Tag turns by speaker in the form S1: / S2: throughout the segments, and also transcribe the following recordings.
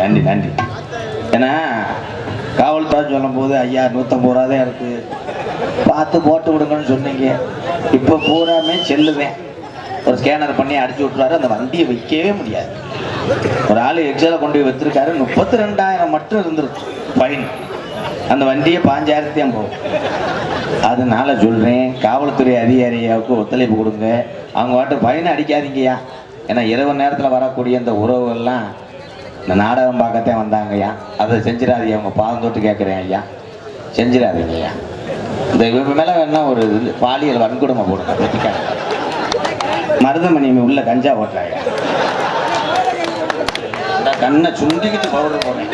S1: நன்றி நன்றி. ஏன்னா காவல்துறை சொல்லும் போது ஐயா நூற்றம்பது ரூபா தான் இருக்கு. பார்த்து போட்டு விடுங்கன்னு சொன்னீங்க. இப்போ பூராமே செல்லுவேன். ஒரு ஸ்கேனர் பண்ணி அடிச்சு விட்ருவாரு அந்த வண்டியை வைக்கவே முடியாது. ஒரு ஆள் எக்ஸால கொண்டு போய் வச்சிருக்காரு. முப்பத்தி ரெண்டாயிரம் மட்டும் இருந்துருச்சு ஃபைன். அந்த வண்டியை பாஞ்சாயிரத்தையும் போகும் அதனால சொல்றேன் காவல்துறை அதிகாரியாவுக்கு ஒத்துழைப்பு கொடுங்க. அவங்க வாட்டு பயனை அடிக்காதீங்கய்யா. ஏன்னா இரவு நேரத்தில் வரக்கூடிய அந்த உறவுகள்லாம் இந்த நாடகம் பார்க்கத்தான் வந்தாங்கய்யா அதை செஞ்சிடாதீங்க அவங்க பாதம் தொட்டு கேட்குறேன் ஐயா. செஞ்சிடாதீங்க ஐயா. இந்த இவங்க மேலே வேணா ஒரு இது பாலியல் வன்கொடுமை போடுங்க வெட்டிக்காங்க மருதமணி உள்ள கஞ்சா ஓட்டுறாங்க கண்ணை சுண்டிக்கிட்டு பவுடர் போடுறேன்.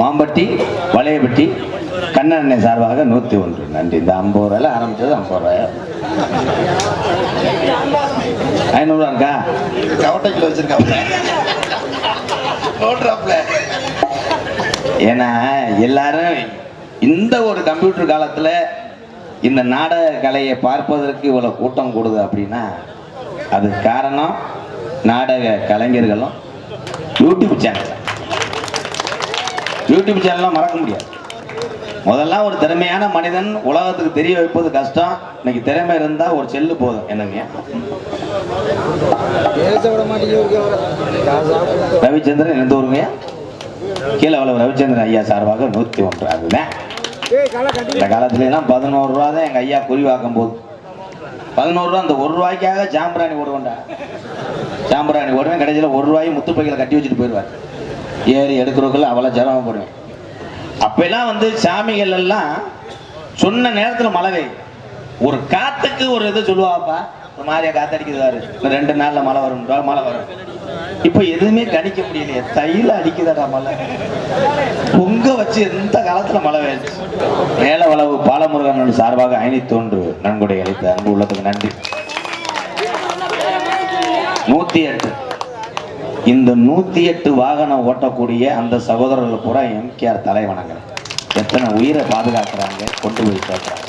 S1: மாம்பட்டி வளையப்பட்டி கண்ணெண்ணை சார்பாக நூற்றி ஒன்று. நன்றி. இந்த ஐம்பது ரூபாயில் ஆரம்பிச்சது ஐம்பது ரூபாயா? ஐநூறுரூவா இருக்கா
S2: கவட்டைக்குள்ள வச்சிருக்காப்ல.
S1: ஏன்னா எல்லாரும் இந்த ஒரு கம்ப்யூட்டர் காலத்தில் இந்த நாடக கலையை பார்ப்பதற்கு இவ்வளோ கூட்டம் கூடுது அப்படின்னா அதுக்கு காரணம் நாடக கலைஞர்களும் யூடியூப் சேனல் யூடியூப் சேனல்லாம் மறக்க முடியாது. முதல்ல ஒரு திறமையான மனிதன் உலகத்துக்கு தெரிய வைப்பது கஷ்டம். இன்னைக்கு திறமை இருந்தால் ஒரு செல்லு போதும். என்னங்க? ரவிச்சந்திரன் எந்த ஊருங்க? கீழே அவ்வளவு ரவிச்சந்திரன் ஐயா சார்பாக நூற்றி ஒன்று. அதுதான் இந்த காலத்துல எல்லாம் பதினோரு ரூபா தான் எங்க ஐயா குறிவாக்கும் போது. பதினோரு ரூபா அந்த ஒரு ரூபாய்க்காக சாம்பிராணி ஓடுவேன்டா சாம்பிராணி ஓடுவேன் கடைசியில் ஒரு ரூபாய் முத்துப்பைகளை கட்டி வச்சுட்டு போயிடுவார். ஏறி எடுக்கிறவர்கள் அவ்வளோ சிரமம் போடுவேன் அப்பெல்லாம் வந்து சாமிகள் எல்லாம் சொன்ன நேரத்தில் மழை பெய்யும் ஒரு காத்துக்கு ஒரு இது சொல்லுவாப்பா ஒரு மாதிரியா காத்தடிக்குது பாரு. ரெண்டு நாள்ல மழை வரும் மழை வரும். இப்போ எதுவுமே கணிக்க முடியலையே. தையில அடிக்குதாடா மழை. பொங்க வச்சு எந்த காலத்துல மழை பெய்யுது? மேல வளவு பாலமுருகன் சார்பாக அயனி தோன்று நன்கொடை அளித்த அன்பு உள்ளதுக்கு நன்றி. நூத்தி எட்டு இந்த நூத்தி எட்டு வாகனம் ஓட்டக்கூடிய அந்த சகோதரர்கள் பூரா எம்கேஆர் தலைவணங்குறேன் எத்தனை உயிரை பாதுகாக்கிறாங்க கொண்டு போய் சேர்க்கிறாங்க.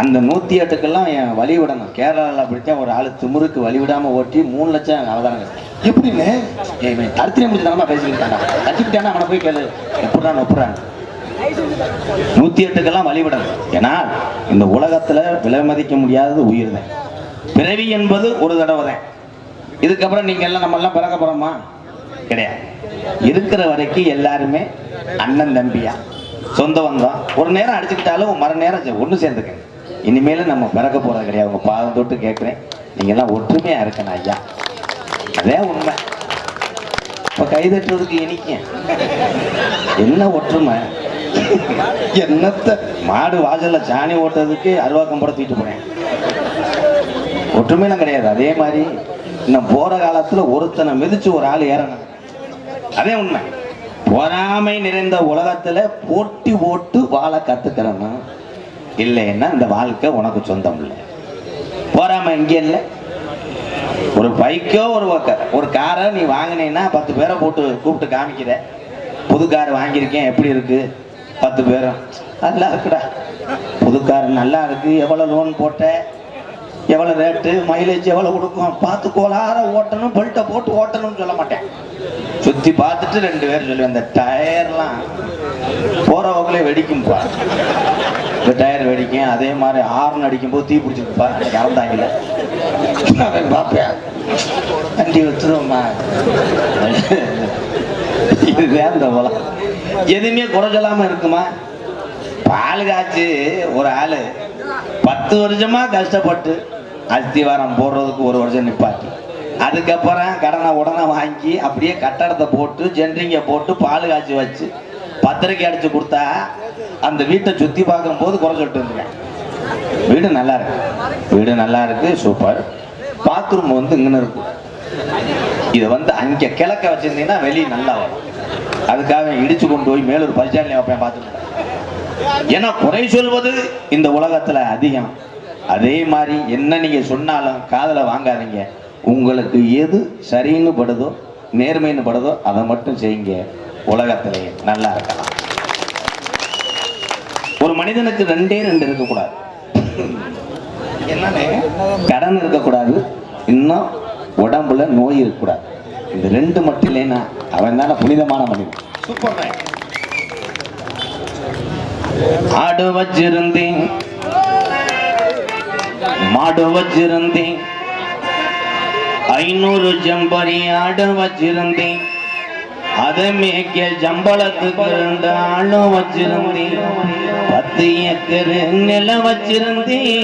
S1: அந்த நூத்தி எட்டுக்கெல்லாம் என் வழி விடணும் கேரளாவில் அப்படித்தான் ஒரு ஆளு திமுருக்கு வழி விடாம ஓட்டி மூணு லட்சம் அவதாரங்க
S2: எப்படின்னு
S1: அடுத்த முடிச்சு பேசிக்கிட்டாங்க கட்டிக்கிட்டானா அவனை போய் கேளு. எப்படிதான் ஒப்புறாங்க நூத்தி எட்டுக்கெல்லாம் வழிவிடணும். ஏன்னா இந்த உலகத்துல விலை மதிக்க முடியாதது உயிர் தான் பிறவி என்பது ஒரு தடவை தான் இதுக்கப்புறம் நீங்க எல்லாம் நம்ம எல்லாம் பிறக்க போறோமா? கிடையாது. இருக்கிற வரைக்கும் எல்லாருமே அண்ணன் தம்பியா? சொந்த வந்தோம் ஒரு நேரம் அடிச்சுக்கிட்டாலும் மறு நேரம் ஒன்று சேர்ந்துக்க. இனிமேல நம்ம பிறக்க போறது கிடையாது. உங்க பாதம் தொட்டு கேட்குறேன். நீங்க எல்லாம் ஒற்றுமையா இருக்கணும் ஐயா. அதே உண்மை. இப்போ கைதட்டுறதுக்கு இனிக்க. என்ன ஒற்றுமை? என்னத்த? மாடு வாசல்ல சாணி ஓட்டுறதுக்கு அருவாக்கம் தூக்கிட்டு போனேன். ஒற்றுமையெல்லாம் கிடையாது. அதே மாதிரி இன்னும் போற காலத்துல ஒருத்தனை மிதிச்சு ஒரு ஆள் ஏறணும். அதே உண்மை. பொறாமை நிறைந்த உலகத்துல போட்டி போட்டு வாழ கத்துக்கிறனா இல்லைன்னா இந்த வாழ்க்கை உனக்கு சொந்தம் இல்லை. பொறாமை இங்க இல்லை. ஒரு பைக்கோ ஒரு ஒரு காரை நீ வாங்கினீன்னா பத்து பேரை போட்டு கூப்பிட்டு காமிக்கிற. புது கார் வாங்கியிருக்கேன் எப்படி இருக்கு? பத்து பேரும் நல்லா இருக்குடா. புது கார் நல்லா இருக்கு எவ்வளோ லோன் போட்ட? எவ்வளோ ரேட்டு மைலேஜ் எவ்வளோ கொடுக்கும்? பார்த்து கோலார ஓட்டணும் பெல்ட்டை போட்டு ஓட்டணும்னு சொல்ல மாட்டேன். சுற்றி பார்த்துட்டு ரெண்டு பேரும் சொல்லுவேன் இந்த டயர்லாம் போகிற வகையில வெடிக்கும்ப்பா இந்த டயர் வெடிக்கும். அதே மாதிரி ஹார்ன் அடிக்கும்போது தீ பிடிச்சிருக்குப்பா இறந்தாங்கல்ல அவன் பார்ப்பேன் வண்டி வச்சுருவோம்மா. இதுதான் இந்த உலகம் எதுவுமே குறை சொல்லாமல் இருக்குமா? பால் காய்ச்சி ஒரு ஆள். பத்து வருஷமா கஷ்டப்பட்டு அஸ்திவாரம் போடுறதுக்கு ஒரு வருஷம் நிப்பாட்டி. அதுக்கப்புறம் கடனை உடனே வாங்கி அப்படியே கட்டடத்தை போட்டு ஜென்ரிங்க போட்டு பால் காய்ச்சி வச்சு பத்திரிக்கை அடிச்சு கொடுத்தா அந்த வீட்டை சுற்றி பார்க்கும்போது குறை சொல்லிட்டு இருந்தேன். வீடு நல்லா இருக்கு. வீடு நல்லா இருக்கு சூப்பர். பாத்ரூம் வந்து இங்கே இருக்கும் இதை வந்து அங்கே கிழக்க வச்சிருந்தீங்கன்னா வெளியே நல்லா வரும். அதுக்காக இடிச்சு கொண்டு போய் மேலூர் பரிசாலையை வைப்பேன் பார்த்துருக்கேன் ஏன்னா குறை சொல்வது இந்த உலகத்துல அதிகம். அதே மாதிரி என்ன நீங்க சொன்னாலும் காதுல வாங்காதீங்க. உங்களுக்கு எது சரின்னு படுதோ நேர்மைன்னு படுதோ அதை மட்டும் செய்யுங்க. உலகத்திலே நல்லா இருக்கலாம். ஒரு மனிதனுக்கு ரெண்டே ரெண்டு இருக்கக்கூடாது.
S2: என்னண்ணே
S1: கடன் இருக்கக்கூடாது. இன்னும் உடம்புல நோய் இருக்கக்கூடாது. இது ரெண்டு மட்டும் இல்லைன்னா அவன் தானே புனிதமான மனிதன்.
S2: சூப்பர்ண்ணே
S1: ஆடு வச்சிருந்தேன். மாடு வச்சிருந்தேன் ஐநூறு ஜம்பரி ஆட வச்சிருந்தேன் அதை மேய்க்க ஜம்பளத்துக்கு ரெண்டு ஆளும் வச்சிருந்தேன் பத்து ஏக்கர் நிலம் வச்சிருந்தேன்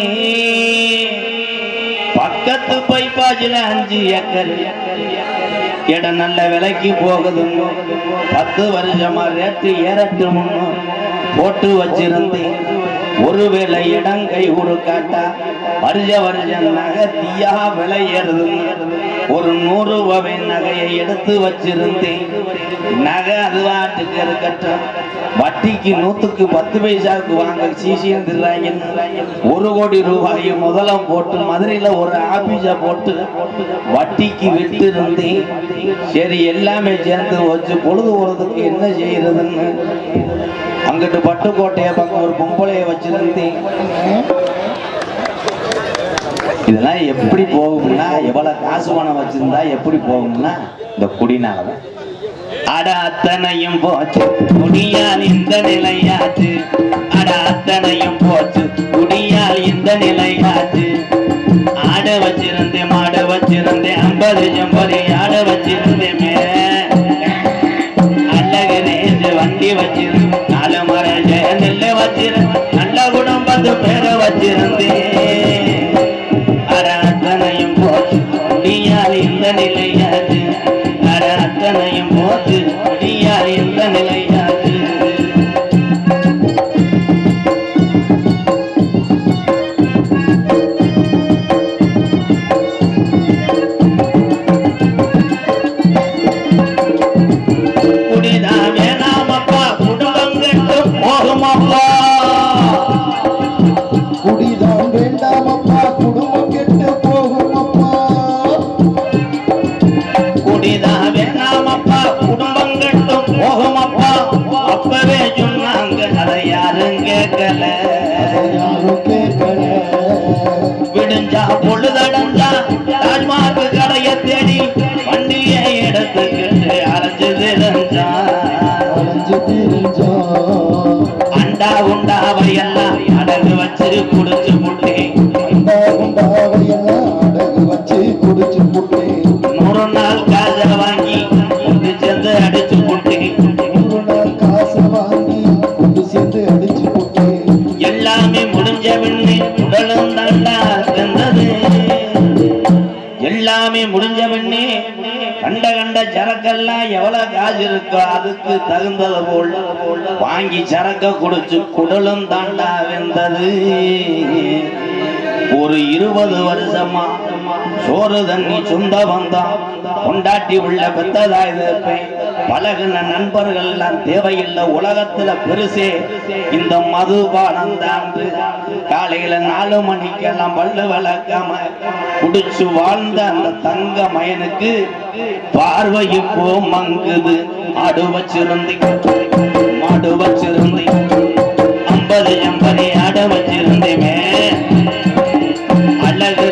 S1: பக்கத்து பைப்பாஜில அஞ்சு ஏக்கர். இடம் நல்ல விலைக்கு போகுதுன்னு பத்து வருஷமா ரேட்டு ஏறட்டு முன்னு போட்டு வச்சிருந்தேன் ஒருவேளை இடங்கை ஒரு காட்டா வருஷ வருஷம் நகை தீயா விலை ஒரு நூறு ரூபாய் நகையை எடுத்து வச்சிருந்தேன். நகை அது வாட்டுக்கு இருக்கட்டும். வட்டிக்கு நூத்துக்கு பத்து பைசாவுக்கு வாங்க சீசியம் திர்றாங்கன்னு ஒரு கோடி ரூபாயை முதல்ல போட்டு மதுரையில ஒரு ஆபீஸ போட்டு வட்டிக்கு விட்டு இருந்தேன் சரி எல்லாமே சேர்ந்து வச்சு பொழுது போறதுக்கு என்ன செய்யறதுன்னு அங்கிட்டு பட்டுக்கோட்டைய பக்கம் ஒரு பொம்பளைய இதெல்லாம் எப்படி போகும்னா எவ்வளவு காசு பணம் வச்சிருந்தா எப்படி போகும்னா இந்த குடினாலதான் அட அத்தனையும் போச்சு குடியால் இந்த நிலையாச்சு. அட அத்தனையும் போச்சு குடியால் இந்த நிலையாச்சு. ஆட வச்சிருந்தேன் மாட வச்சிருந்தேன் ஐம்பது ஜம்பது ஆட வச்சிருந்தேன் மேல. அது பெற வச்சிருந்தேன். அட அத்தனையும் போச்சு குடியால் இந்த நிலையை அதுக்கு அதுக்கு தகுந்தது போல் வாங்கி சரக்க குடிச்சு குடலும் தாண்டா வெந்தது. ஒரு இருபது வருஷமா சோறு தண்ணி சொந்த வந்தோம் கொண்டாட்டி உள்ள பெத்ததா இருப்பேன் பழகுன நண்பர்கள் எல்லாம் தேவையில்லை. உலகத்துல பெருசே. இந்த மதுபானம் தாண்டு காலையில நாலு மணிக்கெல்லாம் பல்லு விளக்காம குடிச்சு வாழ்ந்த அந்த தங்க மயனுக்கு பார்வை இப்போ மங்குது. ஆடு வச்சிருந்தி மாடு வச்சிருந்தி ஐம்பது எண்பது ஆடு வச்சிருந்தேமே. அழகு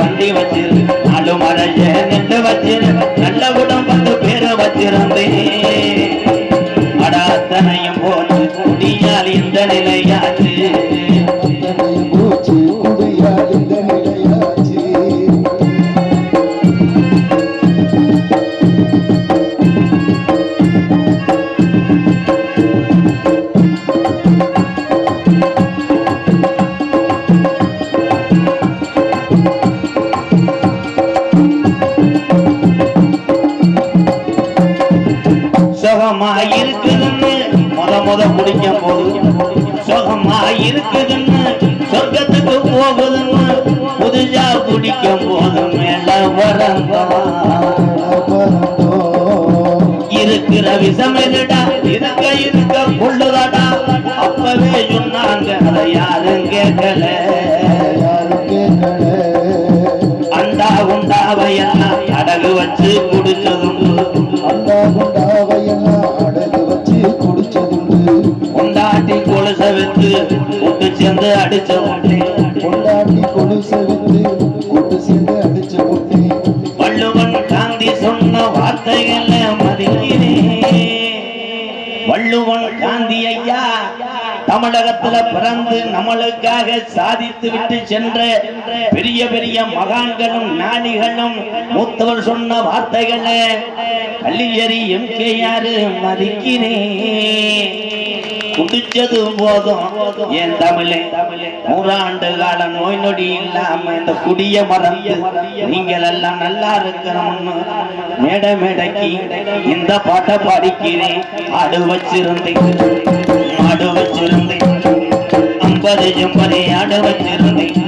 S1: வண்டி வச்சிரு நாலு மறைஞ்ச நெட்டு வச்சிரு. பேரை சுகமா இருக்குதுன்னு முத முத குடிக்கும் போது. சுகமா இருக்குதுன்னு சொர்க்கத்துக்கு போகுதுன்னு புதுசா குடிக்கும் போது மேல இருக்கிற விஷம் இல்லடா இருக்க இருக்க கொள்ளுதாடா. அப்பவே சொன்னாங்க அதை யாரும் கேட்கல. அண்டா உண்டாவையா அடகு வச்சு குடிச்சு சேர்ந்து அடிச்ச
S2: சேர்ந்து அடிச்சு போட்டேன்
S1: வள்ளுவன் காந்தி சொன்ன வார்த்தைகளை மதிக்கிறேன் வள்ளுவன் காந்தி ஐயா தமிழகத்துல பிறந்து நம்மளுக்காக சாதித்து விட்டு சென்ற பெரிய பெரிய மகான்களும் ஞானிகளும் மூத்தவர் சொன்ன வார்த்தைகளை கல்லியறி எம்கேயாரு மதிக்கிறேன் குடிச்சது போதும். என் தமிழே நூறாண்டு கால நோய் நொடி இல்லாம இந்த குடிய மறந்து நீங்கள் எல்லாம் நல்லா இருக்கணும்னு மேடை மேடைக்கு இந்த பாட்டை பாடிக்கிறேன். ஆடு வச்சிருந்தேன் ஆடு வச்சிருந்தேன் ஐம்பது ஜம்பதி ஆடு வச்சிருந்தேன்.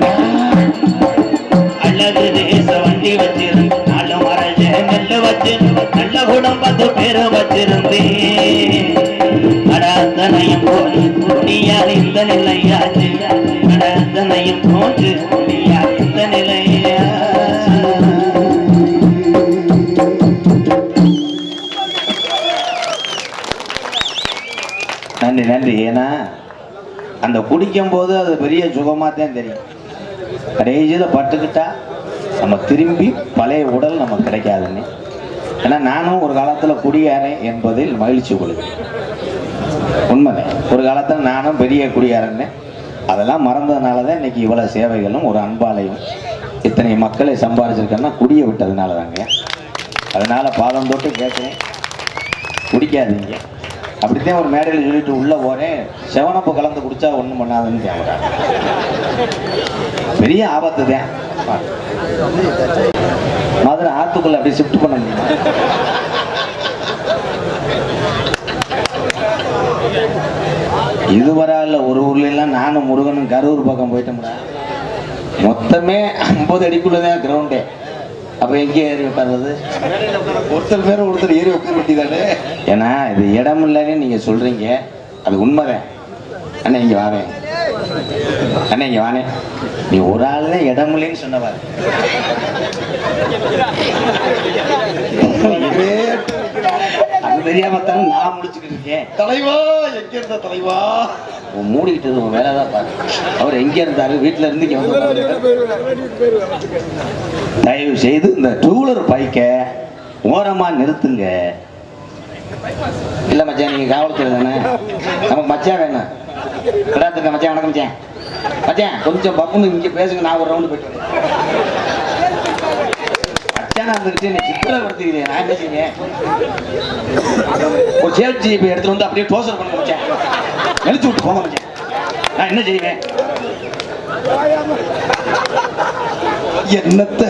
S1: அழகு தேச வண்டி வச்சிருந்தேன் நாலு மரஜ நெல்லு வச்சு நல்ல குடும்பத்து பேரு வச்சிருந்தேன். நடந்தனையும் போது நீயார் இந்த நிலையாச்சு. நடந்தனையும் போது நீயார் இந்த நிலையா நன்றி நன்றி. ஏன்னா அந்த குடிக்கும் போது அது பெரிய சுகமாக தான் தெரியும். கடைசியில் பட்டுக்கிட்டா நம்ம திரும்பி பழைய உடல் நமக்கு கிடைக்காதுன்னு. ஏன்னா நானும் ஒரு காலத்தில் குடியாரேன் என்பதில் மகிழ்ச்சி கொள்கிறேன். உண்மைதான் ஒரு காலத்தில் நானும் பெரிய குடியாரன்னு அதெல்லாம் மறந்ததுனால தான் இன்னைக்கு இவ்வளோ சேவைகளும் ஒரு அன்பாலையும் இத்தனை மக்களை சம்பாதிச்சிருக்கேன்னா குடியை விட்டதுனால தாங்க அதனால் பாதம் தொட்டு கேட்குறேன் குடிக்காதீங்க. அப்படித்தான் ஒரு மேடையில் சொல்லிட்டு உள்ளே போகிறேன் செவனப்பு கலந்து குடிச்சா ஒன்றும் பண்ணாதுன்னு கேட்குறாங்க பெரிய ஆபத்து தான் மதுரை ஆற்றுக்குள்ளே அப்படியே ஷிஃப்ட் பண்ண முடியுமா? இதுவரை இல்லை ஒரு ஊர்ல எல்லாம் நானும் முருகனும் கரூர் பக்கம் போயிட்டோம்டா. மொத்தமே ஐம்பது அடிக்குள்ள தான் கிரவுண்டே அப்ப எங்கே ஏறி உட்கார்றது? ஒருத்தர் பேர் ஒருத்தர் ஏறி உட்கார வேண்டியதானே ஏன்னா இது இடம் இல்லைன்னு நீங்க சொல்றீங்க. அது உண்மைதான். அண்ணா இங்க வாவேன் அண்ணா இங்க வானே நீ ஒரு ஆள் தான் இடம் இல்லைன்னு சொன்னவாரு அது தெரியாம தானே நான் முடிச்சுக்கிட்டு இருக்கேன்.
S2: தலைவா எங்க இருந்த தலைவா?
S1: உன் மூடிக்கிட்டு உன் வேலை தான் பாரு. அவர் எங்க இருந்தாரு? வீட்டுல இருந்து இங்க வந்து. தயவு செய்து இந்த டூலர் பைக்க ஓரமா நிறுத்துங்க. இல்ல மச்சான் நீங்க காவல்துறை தானே? நமக்கு மச்சான் வேணும். கிடாத்துக்க மச்சான் வணக்கம் மச்சான். மச்சான் கொஞ்சம் பப்புன்னு இங்க பேசுங்க நான் ஒரு ரவுண்டு போயிட்டு என்ன நான் என்ன செய்வேன் ஒரு சேல் ஜிபி எடுத்துட்டு வந்து அப்படியே டோசர் விட்டு நான் என்ன செய்வேன்?
S2: என்னத்த?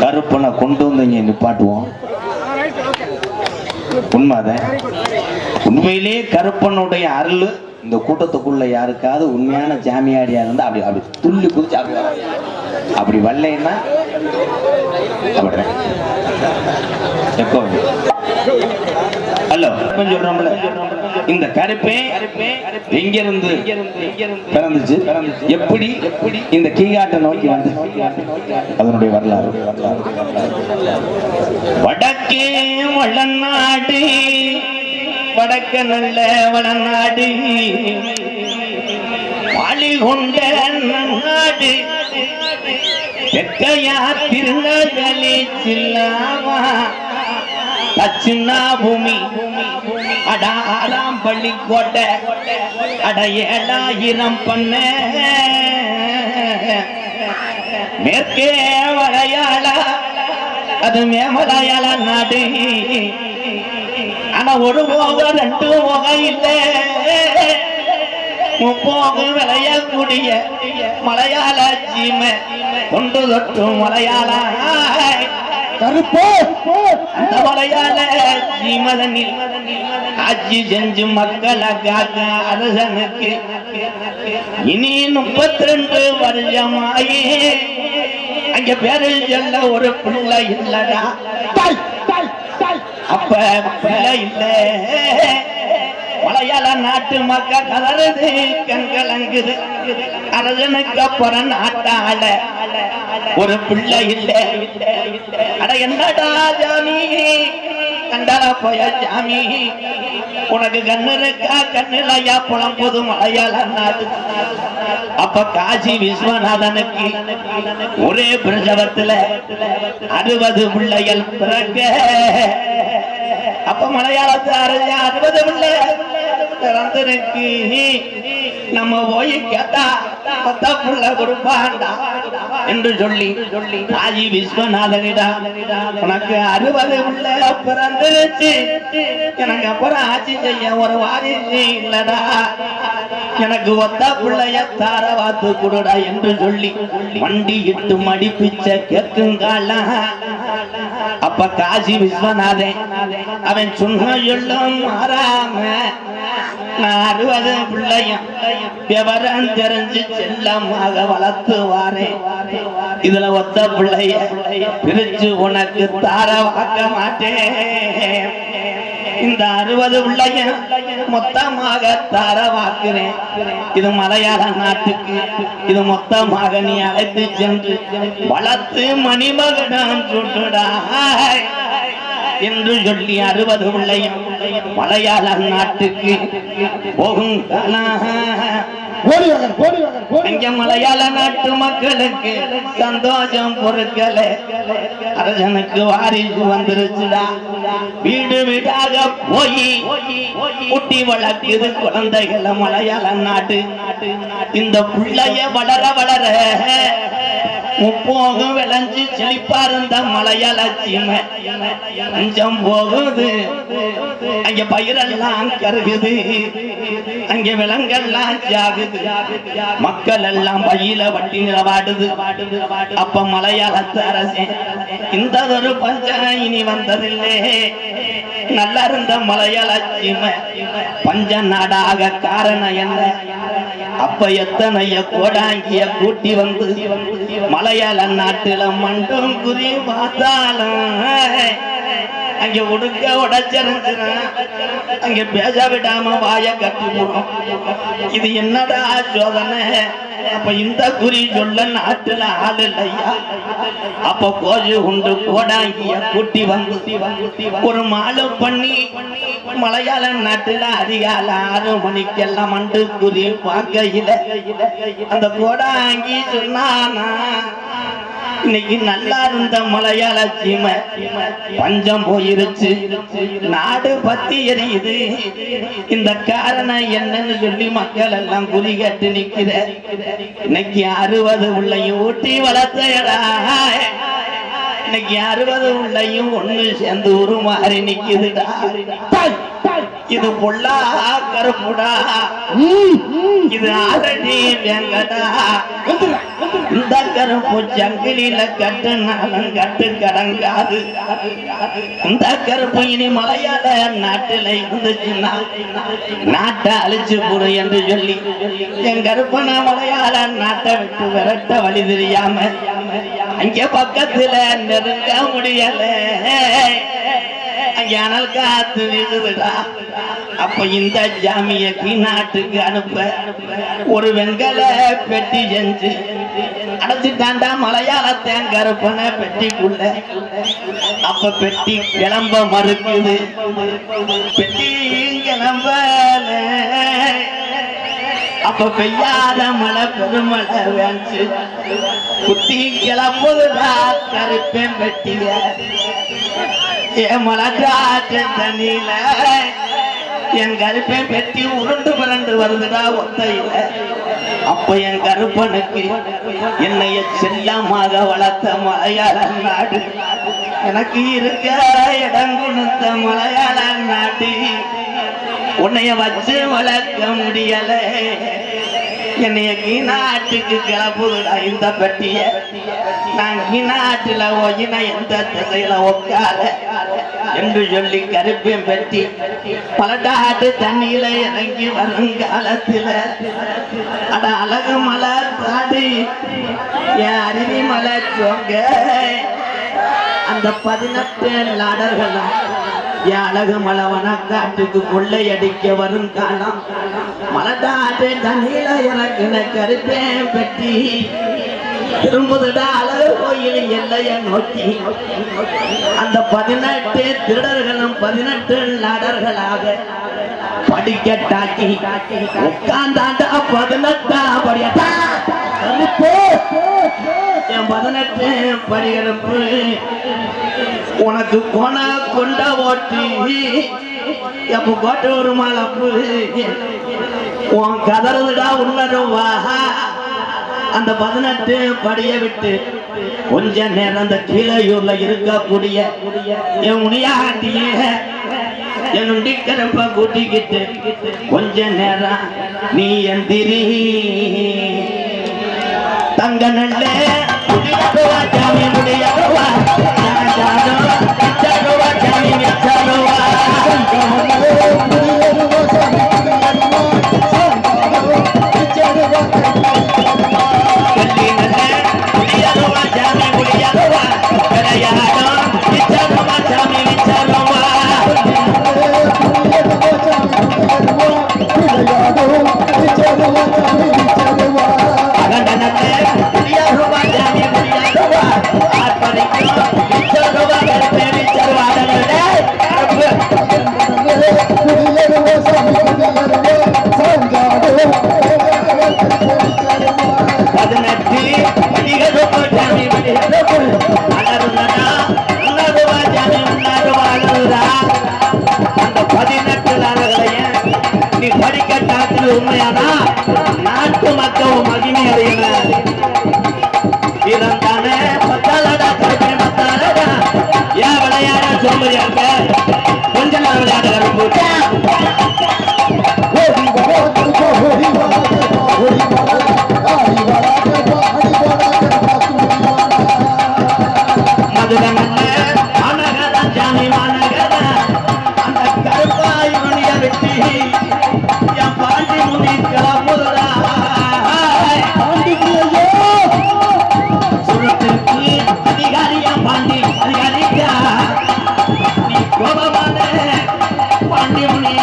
S1: கருப்பனை கொண்டு வந்து இங்க நிப்பாட்டுவோம். உண்மைதான். உண்மையிலே கருப்பனுடைய அருள் இந்த கூட்டத்துக்குள்ள யாருக்காவது உண்மையான ஜாமியாடியா இருந்தா அப்படி அப்படி துள்ளி குதிச்சு அப்படி வர அப்படி வரலைன்னா அப்படிதான். எப்போ? ஹலோ. சொல்றோம்ல இந்த கருப்பே எங்க இருந்து பிறந்துச்சு? எப்படி எப்படி இந்த கீகாட்டை நோக்கி வந்து? அதனுடைய வரலாறு. வடக்கே வளநாடு வடக்க நல்ல வளநாடு வாழி கொண்ட நாடு தெற்கையா திருநகலி சில்லாமா. தச்சுனா பூமி அட ஆறாம் பள்ளி கோட்டை. அட ஏழாயிரம் பண்ண. மேற்கே வளையாள அது மேமலையாள நாடு. ஒரு போக ரெண்டு போக இல்லை முப்போகு விளையக்கூடிய மலையாள சீமை கொண்டு தொட்டு மலையாள
S2: கருப்போ?
S1: அந்த மலையாள சீமதனில் ஆட்சி செஞ்சு மக்களை காக்க அரசனுக்கு இனி முப்பத்தி ரெண்டு வருஷமாயி. அங்க பேரில் செல்ல ஒரு பிள்ளை இல்லடா. அப்ப இல்ல. மலையாள நாட்டு மக்க கலருது கண்கலங்குது. அரசனுக்கு அப்புறம் நாட்டாள. ஒரு பிள்ளை இல்ல. அட என்னடா ஜாமி? கண்டா போய ஜாமி? உனக்கு கண்ணு இருக்கா கண்ணிலையா புலம்புது மலையாள நாடு. அப்ப காசி விஸ்வநாதனுக்கு ஒரே பிரசவத்துல அறுபது பிள்ளைகள் பிறக்க. அப்ப மலையாளத்து அரசு அறுபது பிள்ளை பிறந்திருக்கு. நம்ம போய் கேட்டா பத்தா புள்ள கொடுப்பாண்டா என்று சொல்லி சொல்லி காசி விஸ்வநாதனிடா உனக்கு அறுபது பிள்ளை பிறந்துருச்சு. எனக்கு அப்புறம் ஆட்சி செய்ய ஒரு வாரிசு இல்லடா. எனக்கு ஒத்த பிள்ளைய தார வாத்து கொடுடா என்று சொல்லி வண்டி இட்டு மடிப்பிச்ச கேட்குங்காலாம் அப்ப காசி விஸ்வநாதன் அவன் சொன்ன எல்லாம் மாறாம அறுபது பிள்ளையும். விவரம் தெரிஞ்சு செல்லமாக வளர்த்து வாரேன் இதுல ஒத்த பிள்ளைய பிரிச்சு உனக்கு தார வாக்க மாட்டேன். இந்த அறுபது பிள்ளைய மொத்தமாக தர வாக்குறேன் இது மலையாள நாட்டுக்கு இது மொத்தமாக நீ அழைத்து சென்று வளர்த்து மணிமகனம் சுட்டுடா என்று சொல்லி அறுபது பிள்ளையும் மலையாள நாட்டுக்கு போகும். இங்க மலையாள நாட்டு மக்களுக்கு சந்தோஷம் பொருட்கள அரசனுக்கு வாரிசு வந்துருச்சுடா. வீடு வீடாக போய் குட்டி வளர்க்குது குழந்தைகள மலையாள நாட்டு. இந்த பிள்ளைய வளர வளர முப்போகம் விளைஞ்சு செழிப்பா இருந்த மலையாள அஞ்சம் போகுது. அங்க பயிரெல்லாம் கருகுது. அங்க விலங்கெல்லாம் ஜாகுது மக்கள் எல்லாம் பையில வட்டி நிலவாடுது. அப்ப மலையாளத்து அரசே இந்த ஒரு பஞ்சம் இனி வந்ததில்லை. நல்லா இருந்த மலையாள பஞ்ச நாடாக காரணம் என்ன? அப்ப எத்தனைய கோடாங்கிய கூட்டி வந்து மலையாள நாட்டுல மண்டும் குறி பார்த்தாலும் அங்க உடுக்க உடைச்சிருந்துனா அங்க பேச விடாம வாய கட்டி இது என்னடா சோதனை? அப்ப இந்த குறி சொல்ல நாட்டுல ஆள் இல்லையா? அப்ப கோஜு உண்டு கோடாங்கிய கூட்டி வந்து ஒரு மாலு பண்ணி மலையாள நாட்டுல அதிகால ஆறு மணிக்கெல்லாம் மண்டு குறி பார்க்கையில அந்த கோடாங்கி சொன்னானா இன்னைக்கு நல்லா இருந்த மலையாள சீமை. பஞ்சம் போயிருச்சு. நாடு பத்தி எரியுது. இந்த காரணம் என்னன்னு சொல்லி மக்கள் எல்லாம் குறி கட்டு நிக்கிற இன்னைக்கு அறுபது உள்ளையும் ஊட்டி வளர்த்தடா. இன்னைக்கு அறுபது உள்ளையும் ஒண்ணு சேர்ந்து உருமாறி நிக்குதுடா. இது பொல்லா கருப்புடா. இது ஆரடி வெங்கடா. இந்த கருப்பு ஜங்கிலில கட்டுனாலும் கட்டு கடங்காது. இந்த கருப்பு இனி மலையாள நாட்டில இருந்துச்சுன்னா நாட்டை அழிச்சு போடு என்று சொல்லி என் கருப்பன மலையாள நாட்டை விட்டு விரட்ட வழி தெரியாம அங்கே பக்கத்துல நெருங்க முடியல. அங்கே அனல் காத்து வீசுதுடா. அப்ப இந்த ஜாமிய நாட்டுக்கு அனுப்ப. ஒரு வெண்கல பெட்டி செஞ்சு அடைச்சிட்டாண்டா மலையாளத்தேன் கருப்பன பெட்டிக்குள்ள. அப்ப பெட்டி கிளம்ப மறுக்குது. பெட்டி கிளம்பல. அப்ப பெய்யாத மழை பெருமழை வேஞ்சு குட்டி கிளம்புதுடா கருப்பேன் பெட்டிய. ஏ மழை காற்று தண்ணியில. என் கருப்பை பெட்டி உருண்டு புரண்டு வருதுடா ஒத்தையில. அப்ப என் கருப்பனுக்கு என்னைய செல்லமாக வளர்த்த மலையாள நாடு. எனக்கு இருக்க இடம் கொடுத்த மலையாள நாடு. உன்னைய வச்சு வளர்க்க முடியல. என்னைய கீநாட்டுக்கு கிளப்புதுடா இந்த பெட்டிய. நான் நாட்டுல ஒயின எந்த திசையில உட்கார என்று சொல்லி கருப்பேன் பெட்டி பலடாட்டு தண்ணியில இறங்கி வரும் காலத்துல. அட அழகு மலை தாடி என் அருவி மலை சொங்க அந்த பதினெட்டு நாடர்களும் என் அழகு மலவன காட்டுக்கு கொள்ளையடிக்க வரும் காலம். மலட்டாட்டு தண்ணியில இறக்குன கருப்பேன் பெட்டி திரும்புதுடா அழகு கோயில் எல்லைய நோக்கி. அந்த பதினெட்டு திருடர்களும் பதினெட்டு நாடர்களாக படிக்கட்டாக்கி. உட்கார்ந்தாண்டா பதினெட்டா படியட்டா. என் பதினெட்டு படிகளுப்பு உனக்கு கொண கொண்ட ஓட்டி. எப்ப கோட்டை ஒரு மலப்பு. உன் கதறதுடா உள்ளடவா அந்த பதினெட்டு படியை விட்டு கொஞ்ச நேரம் அந்த கீழையூர்ல இருக்கக்கூடிய என் முனியாட்டிய என் நுண்டிக்கிறப்ப கூட்டிக்கிட்டு கொஞ்ச நேரம் நீ எந்திரி தங்க நல்ல முடியாதவா ஜாமி முடியாதவா உண்மையானா நாட்டு மக்கள் மகிமை அடையின இருந்தானே பத்தாலடா கருப்பை பத்தாலடா ஏன் விளையாட சோம்பரியா இருக்க கொஞ்ச நாள் விளையாட கரும்பு கோபமான பாண்டி முனிய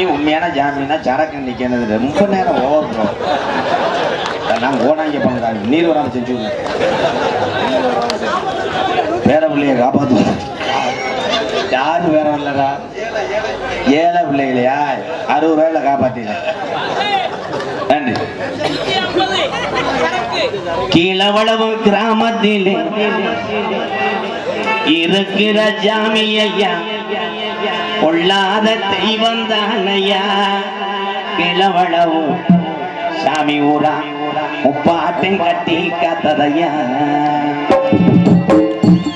S1: ஜாமி உண்மையான ஜாமின்னா சரக்கு நிக்கிறது ரொம்ப நேரம் ஓவர் நான் ஓனாங்க பண்ணுறாங்க நீர் வராம செஞ்சு வேற பிள்ளைய காப்பாத்து. யாரு வேற வரலடா? ஏழை பிள்ளைகளையா? அறுபது ரூபாயில காப்பாத்தில நன்றி. கீழவளவு கிராமத்திலே இருக்கிற ஜாமி ஐயா கொள்ளாத தெய்வம் தானையா? கிளவளவும். சாமி ஊரா முப்பாட்டை கட்டி காத்ததையா?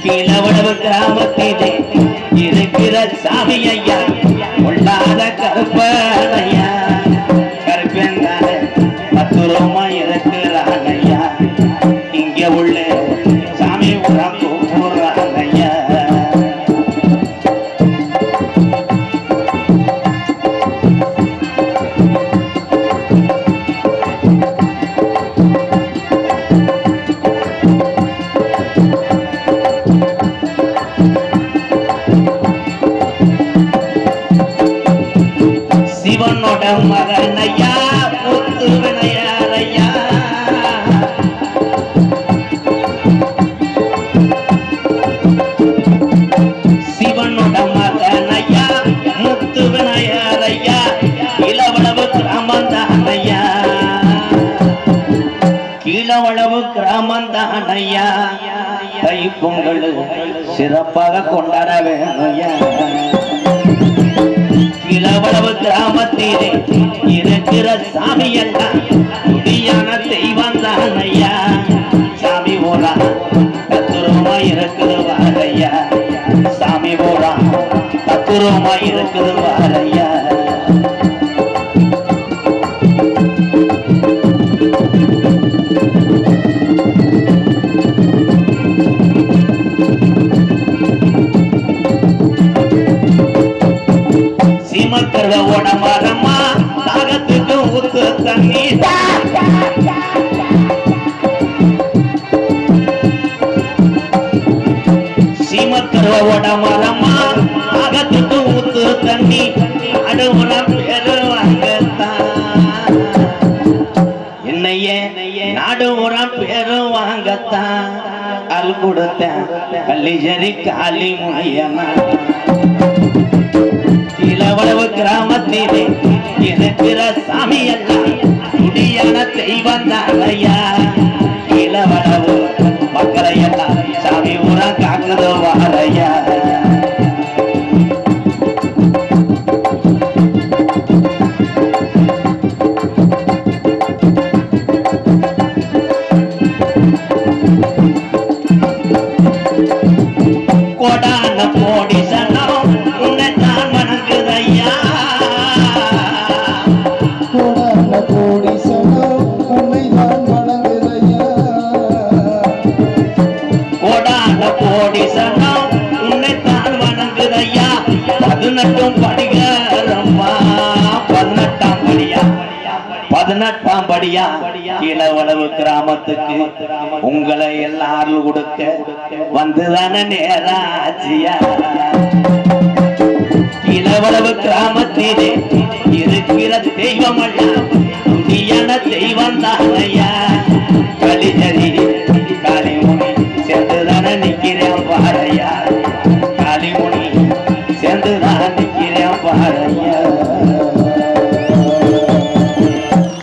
S1: கிளவளவு கிராமத்திலே இருக்கிற சாமி ஐயா ஐயா தை பொங்கல் சிறப்பாக கொண்டாட வேணும்யா? இளவளவு இளவளவு கிராமத்திலே இருக்கிற சாமி எல்லாம் துடியான தெய்வம் தான் ஐயா சாமி போடா தத்துரமா இருக்குது வாரையா சாமி போடா தத்துரமா இருக்குது வாரையா சீமக்கருவ உடம்பரம்மா தாகத்துக்கு ஊத்து தண்ணி. சீமக்கருவ உடம்பரம்மா தாகத்துக்கு ஊத்து தண்ணி. அடுவுலம் பேரு வாங்கத்தான். என்னையே நாடு உரம் பேரு வாங்கத்தான். அல் கொடுத்தேன். கல்லிஜரி காளி முனியம்மா. இளவளவு கிராமத்திலே இருக்கிற சாமி எல்லாம் துடியான தெய்வம் தானையா இளவளவு பதினெட்டாம் படியா? இளவளவு கிராமத்துக்கு உங்களை எல்லாரும் கொடுக்க வந்துதானே நேராச்சியா இளவளவு கிராமத்திலே இருக்கிற தெய்வம் அல்ல தெய்வம் தானையா கலிஜரி